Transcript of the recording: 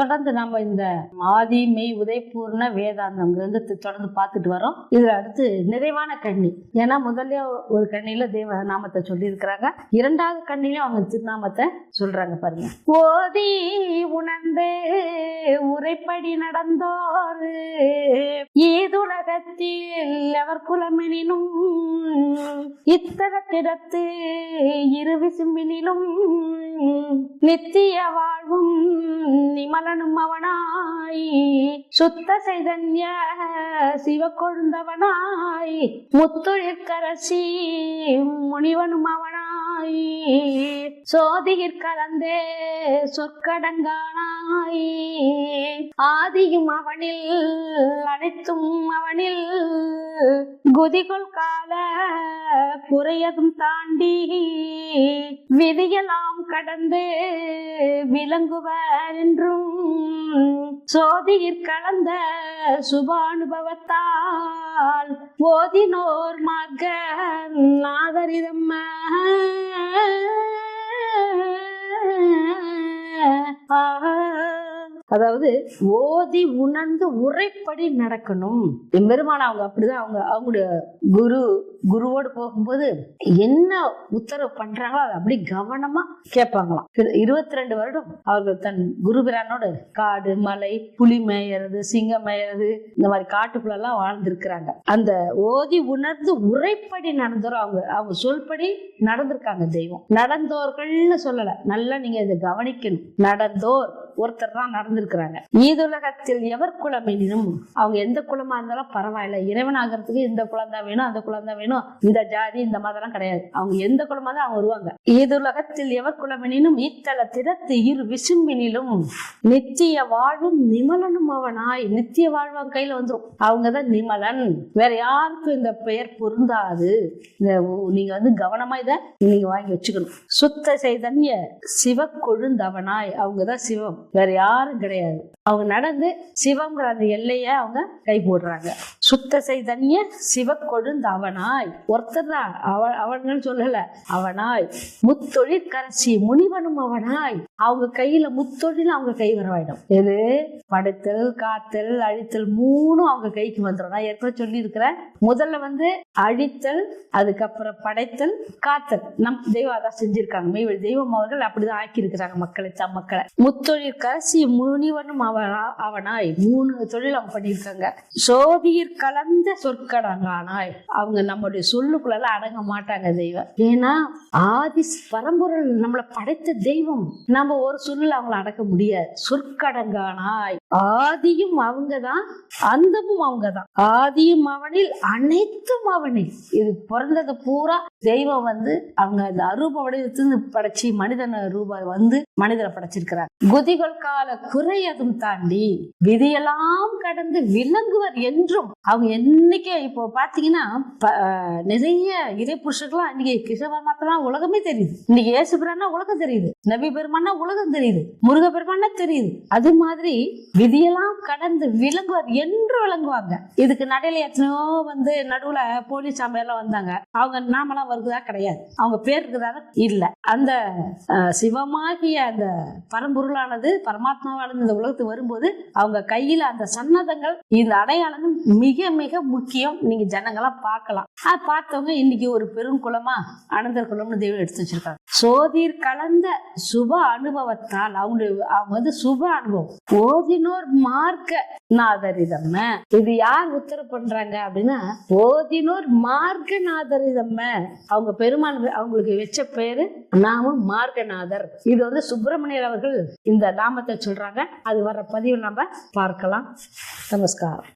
தொடர்ந்து நம்ம இந்த ஆதி மெய் உதயபூர்ண வேதாந்தம் கிரந்தத்தை தொடர்ந்து பார்த்துட்டு வரோம். இதுல அடுத்து நிறைவான கண்ணி. ஏன்னா முதல்ல ஒரு கண்ணில தேவ நாமத்தை சொல்லி இருக்கிறாங்க இரண்டாவது கண்ணிலையும் அவங்க திருநாமத்தை சொல்றாங்க பாருங்க. ஓதி உணர்ந்து உரைப்படி நடந்தோரு ஈதுலகத்தில் அவர் குலமெனினும் இத்தரத்திடத்து இரு விசும்பினிலும் நித்திய வாழ்வும் நிமல அவனாய் சுத்த சைதன்ய சிவக்கொழுந்தவனாய் முத்துழிற்கரசி முனிவனும் அவனாய் சோதியிற் கலந்தே சொற்கடங்கானாய். ஆதியும் அவனில் அனைத்தும் அவனில். குதிகொள் கால குறையதும் தாண்டி விதியெல்லாம் கடந்து விளங்குவர் என்றும். சோதியிற் கலந்த சுபானுபவத்தால் ஓதினோர் மார்க்க மகன் அதாவது ஓதி உணர்ந்து உரைப்படி நடக்கணும். எம்பெருமான அவங்க அப்படிதான் அவங்க அவங்களுடைய குரு குருவோடு போகும்போது என்ன உத்தரவு பண்றாங்களோ அதை அப்படி கவனமா கேட்பாங்களாம். இருபத்தி ரெண்டு வருடம் அவர்கள் தன் குருபிரானோடு காடு மலை புலி மேயறது சிங்கம் மேயறது இந்த மாதிரி காட்டுக்குள்ள எல்லாம் வாழ்ந்திருக்கிறாங்க. அந்த ஓதி உணர்ந்து உரைப்படி நடந்தோரும் அவங்க அவங்க சொல்படி நடந்திருக்காங்க தெய்வம். நடந்தோர்கள்னு சொல்லல நல்லா நீங்க இதை கவனிக்கணும். நடந்தோர் ஒருத்தர் தான் நடந்திருக்கிறாங்க. ஈதுலகத்தில் எவர் குலம் எனினும் அவங்க எந்த குலமா இருந்தாலும் பரவாயில்ல. இறைவன் ஆகிறதுக்கு இந்த குலம் தான் வேணும் அந்த குலம் தான் வேணும். இந்த ஜாதி இந்த மாதிரிலாம் கிடையாது. அவங்க எந்த குலமா தான் அவங்க வருவாங்க. ஈதுலகத்தில் எவர் குலம் எனினும் இத்தல திறத்து இரு விசும்பினிலும் நித்திய வாழும் நிமலனும் அவனாய். நித்திய வாழ்வான் கையில வந்துடும் அவங்கதான் நிமலன். வேற யாருக்கும் இந்த பெயர் பொருந்தாது. இந்த உ- நீங்க வந்து கவனமா இதை நீங்க வாங்கி வச்சுக்கணும். சுத்த சைதன்ய சிவ கொழுந்தவனாய் அவங்கதான் சிவம். வேற யாரும் கிடையாது. அவங்க நடந்து சிவங்கிற அந்த எல்லையை அவங்க கை போடுறாங்க சுத்த சைதன்ய சிவ கொழுந்தவனாய் ஒருத்தர் தான் அவ அவன்னு சொல்லல. அவனாய். முத்தொழில் கரசி முனிவனும் அவனாய். அவங்க கையில முத்தொழில் அவங்க கை வரவாயிடும் எது? படைத்தல் காத்தல் அழித்தல் மூணும் அவங்க கைக்கு வந்துடும் நான் ஏற்கனவே சொல்லி இருக்கிறேன் முதல்ல வந்து அழித்தல் அதுக்கப்புறம் படைத்தல் காத்தல். நம் தெய்வம் அதான் செஞ்சிருக்காங்க. மெய்வழி தெய்வம் அவர்கள் அப்படிதான் ஆக்கி இருக்கிறாங்க மக்களை தம் மக்களை. முத்தொழில் கரசி முனிவனும் அவனா அவனாய். மூணு தொழில் அவங்க பண்ணியிருக்காங்க. சோதியிற் கலந்த சொற்கடங்கானாய். அவங்க நம்முடைய சொல்லுக்குள்ள அடங்க மாட்டாங்க தெய்வம். ஏன்னா ஆதி பரம்பொருள் நம்மளை படைத்த தெய்வம். நம்ம ஒரு சொல்லுல அவங்கள அடக்க முடியாது. சொற்கடங்கானாய். ஆதியும் அவங்கதான் அந்தமும் அவங்கதான். ஆதியும் அவனில் அனைத்தும் அவனில். இது பிறந்தது பூரா தெய்வம் வந்து அவங்க அந்த அரூப வடிவத்திலிருந்து படைச்சு மனிதன ரூபா வந்து மனிதரை படைச்சிருக்கிறார். குதிகள் கால குறையதும் தாண்டி விதியெல்லாம் கடந்து விளங்குவர் என்றும் அவங்க என்னைக்கே இப்போ பாத்தீங்கன்னா ப- நிறைய இறை புருஷர்கள்லாம் இன்னைக்கு கிருஷ்ணபரமாத்தெல்லாம் உலகமே தெரியுது. இன்னைக்கு ஏசு பிரான்னா உலகம் தெரியுது. நபி பெருமானா உலகம் தெரியுது. முருக பெருமானா தெரியுது. அது மாதிரி விதியெல்லாம் கடந்து விளங்குவார் என்று விளங்குவாங்க. இதுக்கு நடையில எத்தனையோ வந்து நடுவுல போலீஸ் எல்லாம் வந்தாங்க. அவங்க நாமெல்லாம் வருகிறதா கிடையாது. அவங்க பேர் இருக்குதா இல்ல. அந்த சிவமாகிய அந்த பரம்பொருளானது பரமாத்மாவானது இந்த உலகத்துக்கு வரும்போது அவங்க கையில அந்த சன்னதங்கள் இந்த அடையாளங்கள் மிக மிக முக்கியம். நீங்க ஜனங்களாம் பார்க்கலாம். அது பார்த்தவங்க இன்னைக்கு ஒரு பெரும் குளமா அனந்தர் குளம்னு தெய்வம் எடுத்து வச்சிருக்காங்க. சோதிர் கலந்த சுப அனுபவத்தால் அவங்களுடைய அவங்க வந்து சுப அனுபவம். இன்னொரு மார்க்க நாதரிதம்ம இது யார் உத்தரவு பண்றாங்க அப்படின்னா ஓதினோர் மார்க்க நாதரிதம்ம அவங்க பெருமான் அவங்களுக்கு வச்ச பேரு நாம மார்க்கநாதர். இது வந்து சுப்பிரமணியர் அவர்கள் இந்த நாமத்தை சொல்றாங்க. அது வர பதிவு நம்ம பார்க்கலாம். நமஸ்காரம்.